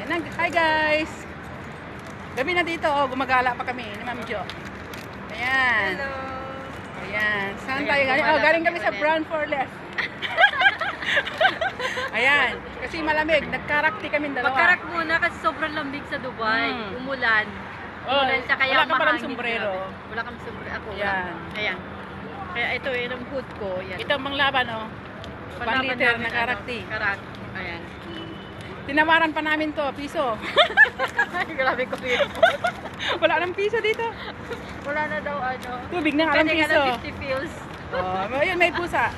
Yan. Hi guys! Gabi na dito, oh, gumagala pa kami ni Ma'am Jo. Ayan. Hello. Ayan. Saan Ayan, tayo galing? Oh, galing kami sa. Brown for Less. Ayan. Kasi malamig. Nagkarakti kami dalawa. Magkarak muna kasi sobrang lambig sa Dubai. Hmm. Umulan. Oh, Umulan siya kaya wala ka palang sombrero. Wala kang sombrero. Ako wala. Yan. Ayan. Kaya ito yun ang hood ko. Yan. Ito ang laban, oh. Palaban 1 liter na karakti. Ano, karak. Tinawaran pa namin to, piso. Grabe ko yun. Wala nang piso dito. Wala na daw ano. Tubig na nga lang Pwede piso. ng 50 pills. Oh, ayun, may pusa.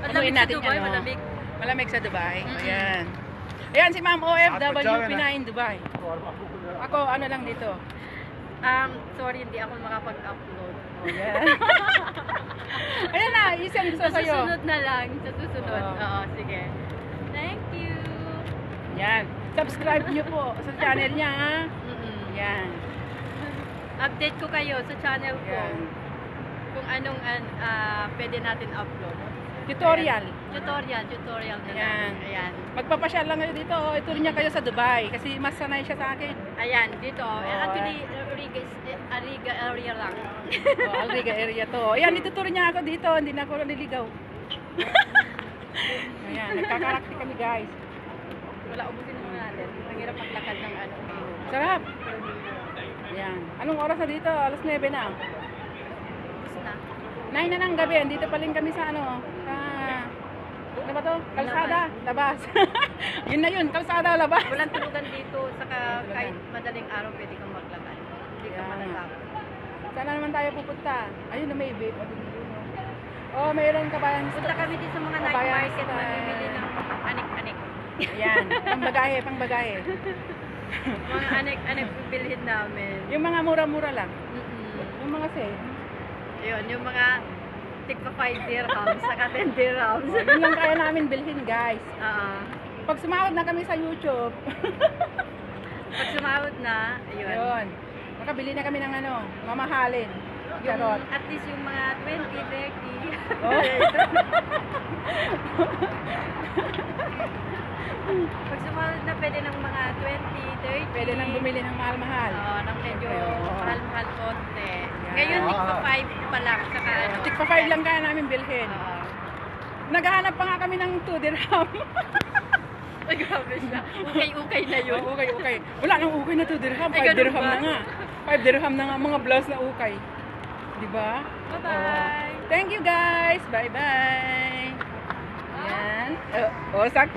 Ang Punuin lamig sa natin Dubai, ano. malamig. Malamig sa Dubai. Mm-mm. Ayan. Ayan si Ma'am OFW At P9 Dubai. Ako, ano lang dito. Um, sorry, hindi ako makapag-upload. Ayan. Ayan na, isang gusto Sa sa'yo. susunod na lang. Sa susunod. Oo. Oo, sige. Yan. Subscribe niyo po sa channel niya, ha? Mm-mm. Yan. Update ko kayo sa channel ko Yan. kung anong an, ah, pwede natin upload. Tutorial. Ayan. Tutorial, tutorial na Ayan. lang. Ayan. Magpapasyal lang kayo dito. oh. Itour niya kayo sa Dubai. Kasi mas sanay siya sa akin. Ayan, dito. Eh, Oo. Actually, Riga, is- eh, Ariga area lang. Oh, Alriga area to. Ayan, ituturo niya ako dito. Hindi na ako naliligaw. Ayan, nagkakarakti kami guys. Wala, ubusin mo natin. Mahirap maglakad ng ano. Sarap. Ayan. Anong oras na dito? Alas 9 na. Na. 9 na ng gabi. Dito pa rin kami sa ano. Sa... Ano ba to? Kalsada. Labas. yun na yun. Kalsada, labas. Walang tulugan dito. Saka kahit madaling araw pwede kang maglakad. Hindi ka manatakot. Saan naman tayo pupunta? Ayun na may vape. Oh, mayroon kabayan. Punta kami din sa mga night Kabayan market style. mamimili ng Ayan. Pangbagahe, pangbagahe. mga anik-anik bibilhin namin. Yung mga mura-mura lang. Mm-mm. Yung mga sale. Yun, yung mga tigpa 5 dirhams, saka 10 dirhams. Oh, yun lang kaya namin bilhin guys. Oo. Pag sumahod na kami sa YouTube, Pag sumahod na, ayun. ayun, makabili na kami ng ano, mamahalin. Yung, Charot. at least yung mga 20, 30. Oh. Pag sumahod na, pwede ng mga 20, 30. Pwede nang bumili ng mahal-mahal. Oo, ng medyo Oo. mahal-mahal konti. Ngayon, tigpa 5 pa lang. Saka ano. Tikpa 5 lang kaya namin bilhin. Oo. Naghahanap pa nga kami ng 2 dirham. Ay, grabe siya. Ukay-ukay na yun. Oh, okay, okay. Wala nang ukay na 2 dirham. 5 Ay, ganun dirham ba? na nga. 5 dirham na nga mga blouse na ukay. Di ba? Bye-bye. Thank you guys. Bye-bye. Yan. Oh, oh sakto